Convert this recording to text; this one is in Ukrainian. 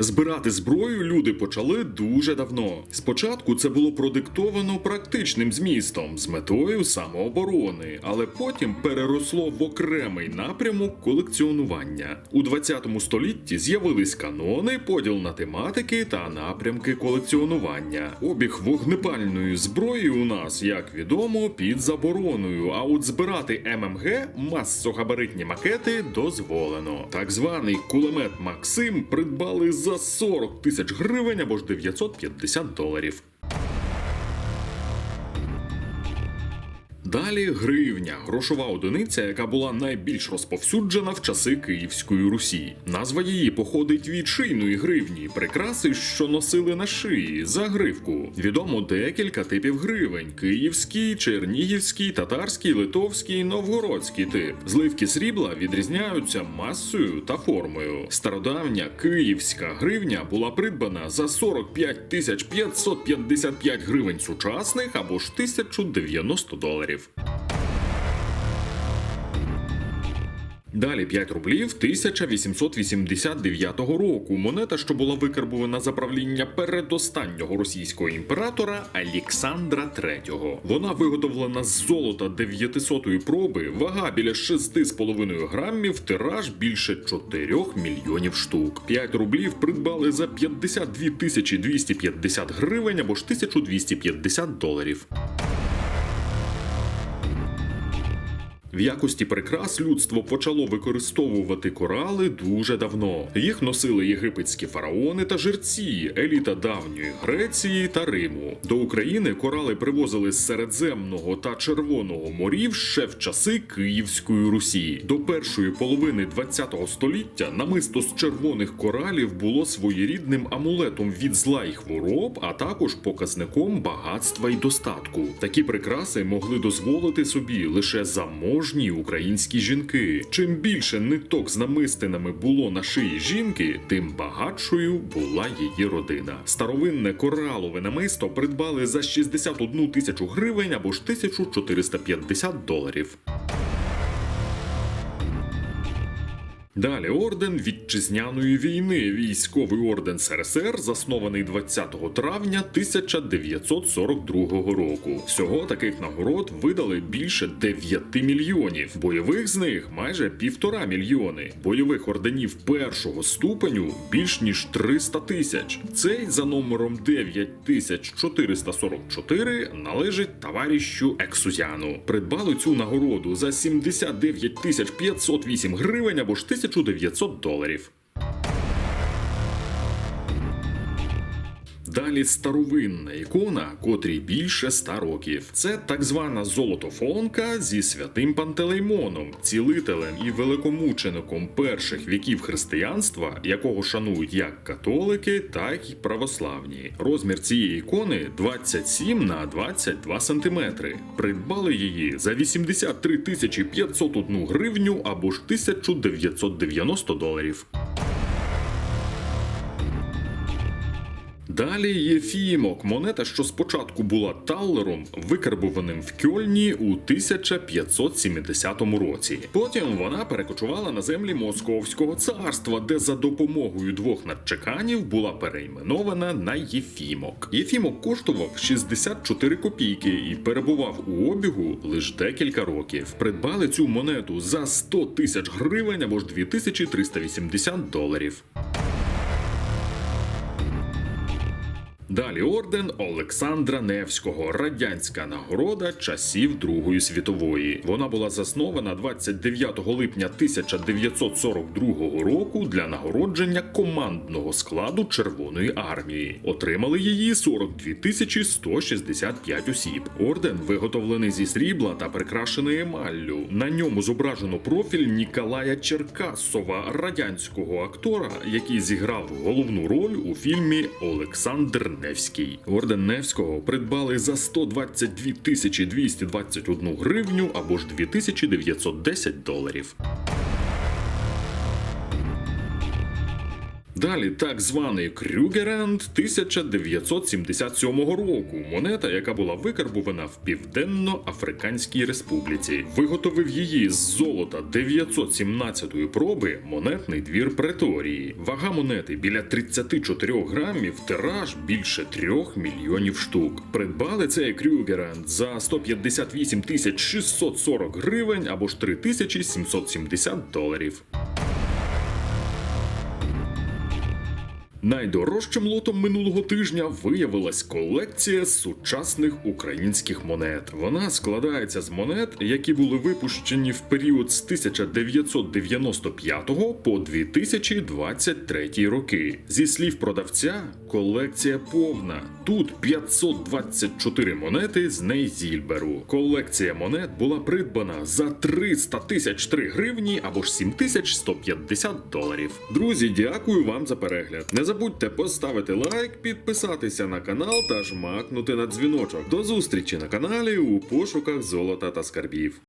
Збирати зброю люди почали дуже давно. Спочатку це було продиктовано практичним змістом з метою самооборони, але потім переросло в окремий напрямок колекціонування. У 20 столітті з'явились канони, поділ на тематики та напрямки колекціонування. Обіг вогнепальної зброї у нас, як відомо, під забороною. А от збирати ММГ масогабаритні макети дозволено. Так званий кулемет Максим придбали за 40 тисяч гривень або ж 950 доларів. Далі гривня, грошова одиниця, яка була найбільш розповсюджена в часи Київської Русі. Назва її походить від шийної гривні, прикраси, що носили на шиї за гривку. Відомо декілька типів гривень: київський, чернігівський, татарський, литовський, новгородський тип. Зливки срібла відрізняються масою та формою. Стародавня київська гривня була придбана за 45 тисяч 555 гривень сучасних або ж 1090 доларів. Далі 5 рублів 1889 року. Монета, що була викарбована за правління передостаннього російського імператора Олександра III. Вона виготовлена з золота 900-ї проби, вага біля 6,5 грамів, тираж більше 4 мільйонів штук. 5 рублів придбали за 52 тисячі 250 гривень або ж 1250 доларів. В якості прикрас людство почало використовувати корали дуже давно. Їх носили єгипетські фараони та жерці, еліта давньої Греції та Риму. До України корали привозили з Середземного та Червоного морів ще в часи Київської Русі. До першої половини ХХ століття намисто з червоних коралів було своєрідним амулетом від зла і хвороб, а також показником багатства і достатку. Такі прикраси могли дозволити собі лише заможні українські жінки. Чим більше ниток з намистинами було на шиї жінки, тим багатшою була її родина. Старовинне коралове намисто придбали за 61 тисячу гривень або ж 1450 доларів. Далі орден вітчизняної війни, військовий орден СРСР, заснований 20 травня 1942 року. Всього таких нагород видали більше 9 мільйонів. Бойових з них майже півтора мільйони. Бойових орденів першого ступеню більш ніж 300 тисяч. Цей за номером 9444 належить товарищу Ексузяну. Придбали цю нагороду за 79 тисяч 508 гривень або ж 1900 доларів. Далі старовинна ікона, котрій більше ста років. Це так звана золотофонка зі святим Пантелеймоном, цілителем і великомучеником перших віків християнства, якого шанують як католики, так і православні. Розмір цієї ікони 27 на 22 сантиметри. Придбали її за 83 тисячі 501 гривню або ж 1990 доларів. Далі Єфімок, монета, що спочатку була талером, викарбованим в Кьольні у 1570 році. Потім вона перекочувала на землі Московського царства, де за допомогою двох надчеканів була перейменована на Єфімок. Єфімок коштував 64 копійки і перебував у обігу лише декілька років. Придбали цю монету за 100 тисяч гривень або ж 2380 доларів. Далі орден Олександра Невського, радянська нагорода часів Другої світової. Вона була заснована 29 липня 1942 року для нагородження командного складу Червоної армії. Отримали її 42 тисячі 165 осіб. Орден виготовлений зі срібла та прикрашений емаллю. На ньому зображено профіль Ніколая Черкасова, радянського актора, який зіграв головну роль у фільмі Олександр Невський. Орден Невського придбали за 122 тисячі 221 гривню або ж 2910 доларів. Далі так званий Крюгеренд 1977 року. Монета, яка була викарбувана в Південно-Африканській Республіці. Виготовив її з золота 917-ї проби монетний двір Преторії. Вага монети біля 34 грамів, тираж більше 3 мільйонів штук. Придбали цей Крюгеренд за 158 тисяч 640 гривень або ж 3770 доларів. Найдорожчим лотом минулого тижня виявилась колекція сучасних українських монет. Вона складається з монет, які були випущені в період з 1995 по 2023 роки. Зі слів продавця, колекція повна. Тут 524 монети з Нейзільберу. Колекція монет була придбана за 300 тисяч 3 гривні або ж 7150 доларів. Друзі, дякую вам за перегляд. Не забудьте поставити лайк, підписатися на канал та жмакнути на дзвіночок. До зустрічі на каналі у пошуках золота та скарбів.